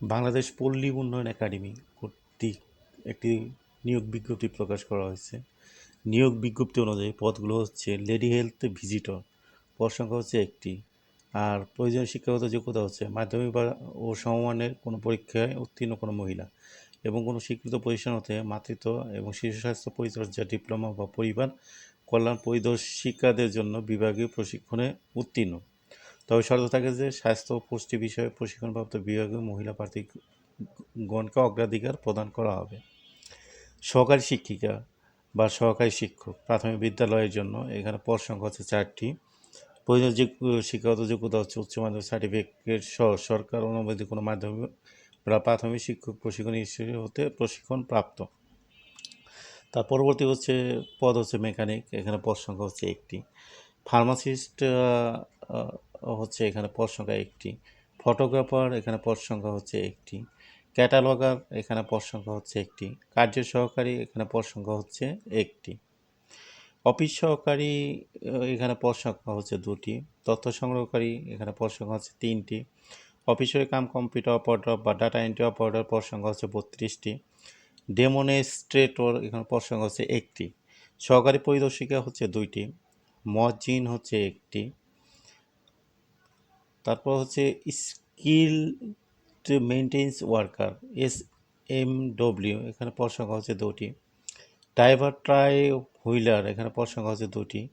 বাংলাদেশ পল্লী উন্নয়ন একাডেমি কর্তৃক একটি নিয়োগ বিজ্ঞপ্তি প্রকাশ করা হয়েছে। নিয়োগ বিজ্ঞপ্তি অনুযায়ী পদগুলো হচ্ছে লেডি হেলথ ভিজিটর, পদ সংখ্যা হচ্ছে একটি, আর প্রয়োজনীয় শিক্ষাগত যোগ্যতা হচ্ছে মাধ্যমিক বা ও সমমানের কোনো পরীক্ষায় উত্তীর্ণ কোনো মহিলা এবং কোনো স্বীকৃত প্রতিষ্ঠান হতে মাতৃত্ব এবং শিশু স্বাস্থ্য পরিচর্যা ডিপ্লোমা বা পরিবার কল্যাণ পরিদর্শিকাদের জন্য বিভাগীয় প্রশিক্ষণে উত্তীর্ণ। তবে শর্ত থাকে যে স্বাস্থ্য ও পুষ্টি বিষয়ে প্রশিক্ষণপ্রাপ্ত বিভাগীয় মহিলা প্রার্থীগণকে অগ্রাধিকার প্রদান করা হবে। সহকারী শিক্ষিকা বা সহকারী শিক্ষক প্রাথমিক বিদ্যালয়ের জন্য এখানে পদ সংখ্যা হচ্ছে চারটি। প্রয়োজনীয় যে শিক্ষাগত যোগ্যতা হচ্ছে উচ্চ মাধ্যমিক সার্টিফিকেট সহ সরকার অনুমোদিত কোনো মাধ্যমিক বা প্রাথমিক শিক্ষক প্রশিক্ষণ হিসেবে হতে প্রশিক্ষণ প্রাপ্ত তার পরবর্তী হচ্ছে, পদ হচ্ছে মেকানিক, এখানে পদ সংখ্যা হচ্ছে একটি। ফার্মাসিস্ট হচ্ছে এখানে পদ সংখ্যা একটি। ফটোগ্রাফার, এখানে পদ সংখ্যা হচ্ছে একটি। ক্যাটালগার, এখানে পদ সংখ্যা হচ্ছে একটি। কার্য সহকারী, এখানে পদ সংখ্যা হচ্ছে একটি। অফিস সহকারী এখানে পদ সংখ্যা হচ্ছে দুটি। তথ্য সংগ্রহকারী, এখানে পদ সংখ্যা হচ্ছে তিনটি। অফিসের কাম কম্পিউটার অপারেটর বা ডাটা এন্ট্রি অপারেটর পদ সংখ্যা হচ্ছে বত্রিশটি। ডেমনস্ট্রেটর, এখানে পদ সংখ্যা হচ্ছে একটি। সহকারী পরিদর্শিকা হচ্ছে দুইটি। মজিন হচ্ছে একটি। তারপর হচ্ছে skill maintenance worker, S M W, এখানে পদ সংখ্যা হচ্ছে দুটি। ড্রাইভার ট্রাই হুইলার, এখানে পদ সংখ্যা হচ্ছে দুটি।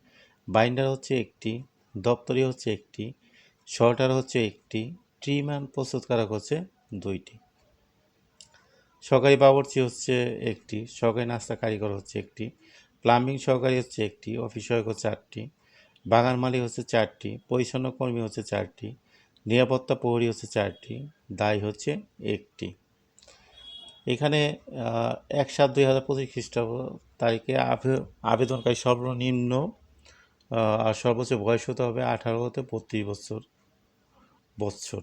বাইন্ডার হচ্ছে একটি, দপ্তরি হচ্ছে একটি, শর্টার হচ্ছে একটি ট্রিম্যান প্রস্তুতকারক হচ্ছে দুইটি। সরকারি বাবরচি হচ্ছে একটি, সহকারী নাস্তা কারিগর হচ্ছে একটি, প্লাম্বিং সহকারী হচ্ছে একটি, অফিস সহায়ক আটটি বাগান মালিক হচ্ছে চারটি, পরিচ্ছন্ন কর্মী হচ্ছে চারটি নিরাপত্তা প্রহরী হচ্ছে চারটি, দায় হচ্ছে একটি। এখানে এক সাত দুই হাজার পঁচিশ খ্রিস্টাব্দ তারিখে আবে- আবেদনকারী সর্বনিম্ন আর সর্বোচ্চ বয়স হতে হবে আঠারো হতে বত্রিশ বছর বৎসর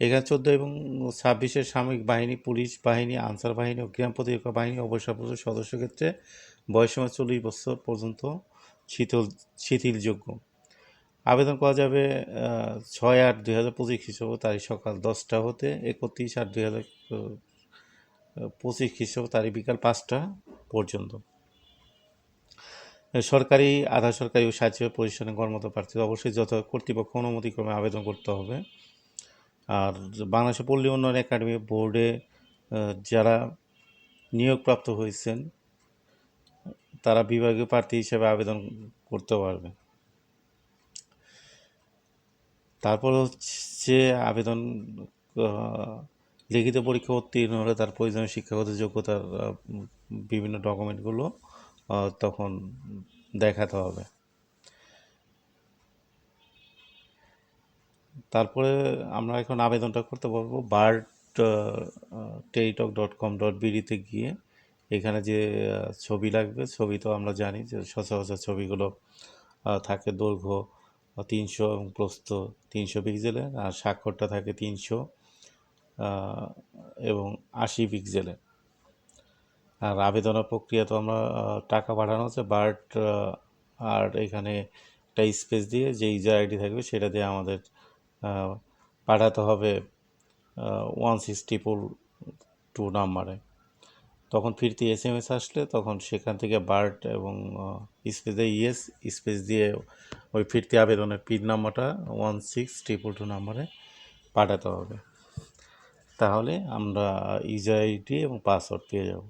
এখানে চোদ্দ এবং ছাব্বিশের সামরিক বাহিনী, পুলিশ বাহিনী, আনসার বাহিনী ও গ্রাম প্রতিরক্ষা বাহিনী অবসরপ্রাপ্ত সদস্য ক্ষেত্রে বয়সসীমা চল্লিশ বছর পর্যন্ত শীতল শিথিলযোগ্য। আবেদন করা যাবে ছয় আট দুই হাজার পঁচিশ খ্রিস্টাব্দ তারিখ সকাল দশটা হতে, একত্রিশ আট দুই হাজার পঁচিশ খ্রিস্টাব্দ তারিখ বিকাল পাঁচটা পর্যন্ত। সরকারি, আধা সরকারি ও স্বেচ্ছাসেবী প্রতিষ্ঠানে কর্মরত প্রার্থী অবশ্যই যত কর্তৃপক্ষ অনুমতিক্রমে আবেদন করতে হবে। আর বাংলাদেশ পল্লী উন্নয়ন একাডেমি বোর্ডে যারা নিয়োগপ্রাপ্ত হয়েছেন, তারা বিভাগীয় প্রার্থী হিসেবে আবেদন করতে পারবে। তারপর হচ্ছে আবেদন লিখিত পরীক্ষা উত্তীর্ণ হলে তার প্রয়োজনীয় শিক্ষাগত যোগ্যতার বিভিন্ন ডকুমেন্টগুলো তখন দেখাতে হবে। তারপরে আমরা এখন আবেদনটা করতে পারব bard teletalk dot com dot বিডিতে গিয়ে। এখানে যে ছবি লাগবে, ছবি তো আমরা জানি যে সচরাচর ছবিগুলো থাকে দৈর্ঘ্য তিনশো প্রস্থ তিনশো পিক্সেলের, আর স্বাক্ষরটা থাকে তিনশো এবং আশি পিক্সেলের। আর আবেদনের প্রক্রিয়া তো আমরা টাকা পাঠানো হচ্ছে বাট আর এখানে একটা স্পেস দিয়ে যে ইউজার আইডি থাকবে সেটা দিয়ে আমাদের পাঠাতে হবে ওয়ান সিক্স ট্রিপল টু নাম্বারে। তখন ফিরতি এস এম এস আসলে তখন সেখান থেকে বার্ট এবং স্পেস দিয়ে ইয়েস, স্পেস দিয়ে ওই ফিরতি আবেদনের পিন নাম্বারটা ওয়ান সিক্স ট্রিপল টু নাম্বারে পাঠাতে হবে। তাহলে আমরা ইউজার আইডি এবং পাসওয়ার্ড পেয়ে যাব।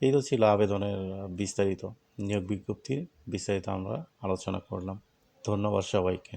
এই তো ছিল আবেদনের বিস্তারিত নিয়োগ বিজ্ঞপ্তির, বিস্তারিত আমরা আলোচনা করলাম। ধন্যবাদ সবাইকে।